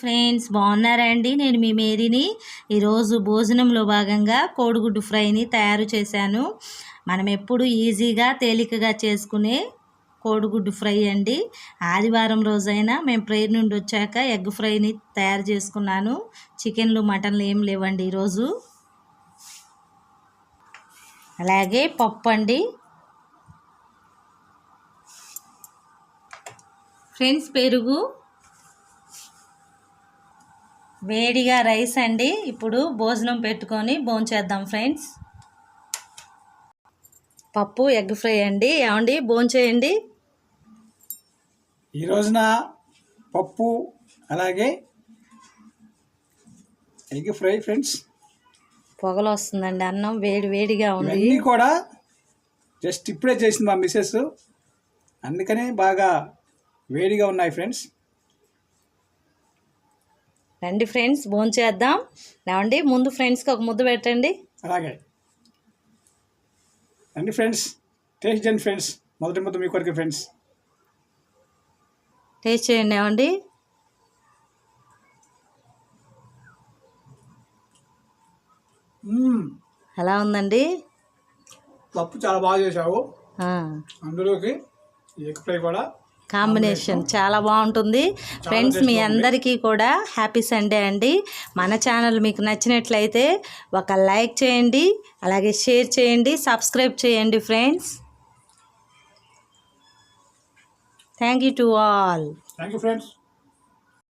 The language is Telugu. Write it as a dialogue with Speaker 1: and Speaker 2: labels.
Speaker 1: ఫ్రెండ్స్ బాగున్నారా అండి నేను మీ మేరీని. ఈరోజు భోజనంలో భాగంగా కోడిగుడ్డు ఫ్రైని తయారు చేశాను. మనం ఎప్పుడు ఈజీగా తేలికగా చేసుకునే కోడిగుడ్డు ఫ్రై అండి. ఆదివారం రోజైనా మేము ప్రేయర్ నుండి వచ్చాక ఎగ్ ఫ్రైని తయారు చేసుకున్నాను. చికెన్లు మటన్లు ఏం లేవండి ఈరోజు. అలాగే పప్పు అండి. ఫ్రెండ్స్ పెరుగు. వేడిగా రైస్ అండి. ఇప్పుడు భోజనం పెట్టుకొని భోంచేద్దాం ఫ్రెండ్స్. పప్పు ఎగ్ ఫ్రై అండి. ఏమండి? భోంచేయండి
Speaker 2: ఈ రోజున పప్పు అలాగే ఎగ్ ఫ్రై ఫ్రెండ్స్.
Speaker 1: పొగలు వస్తుందండి. అన్నం వేడి వేడిగా ఉంది.
Speaker 2: ఇవన్నీ కూడా జస్ట్ ఇప్పుడే చేసింది మా మిస్సెస్. అందుకనే బాగా వేడిగా ఉన్నాయి ఫ్రెండ్స్.
Speaker 1: రండి ఫ్రెండ్స్ భోంచేద్దాం ఏమండి ముందు ఫ్రెండ్స్కి ఒక ముద్ద పెట్టండి.
Speaker 2: అలాగే. రండి ఫ్రెండ్స్ టేస్ట్ చేయండి ఫ్రెండ్స్. మొదటి ముద్ద మీ కొరకు ఫ్రెండ్స్.
Speaker 1: టేస్ట్ చేయండి ఏమండి. ఎలా ఉందండి?
Speaker 2: పప్పు చాలా బాగా చేసావు అందులోకి ఎగ్ ఫ్రై కూడా.
Speaker 1: కాంబినేషన్ చాలా బాగుంటుంది. ఫ్రెండ్స్ మీ అందరికీ కూడా హ్యాపీ సండే అండి. మన ఛానల్ మీకు నచ్చినట్లయితే ఒక లైక్ చేయండి అలాగే షేర్ చేయండి సబ్స్క్రైబ్ చేయండి friends. Thank you to all.
Speaker 2: Thank you friends.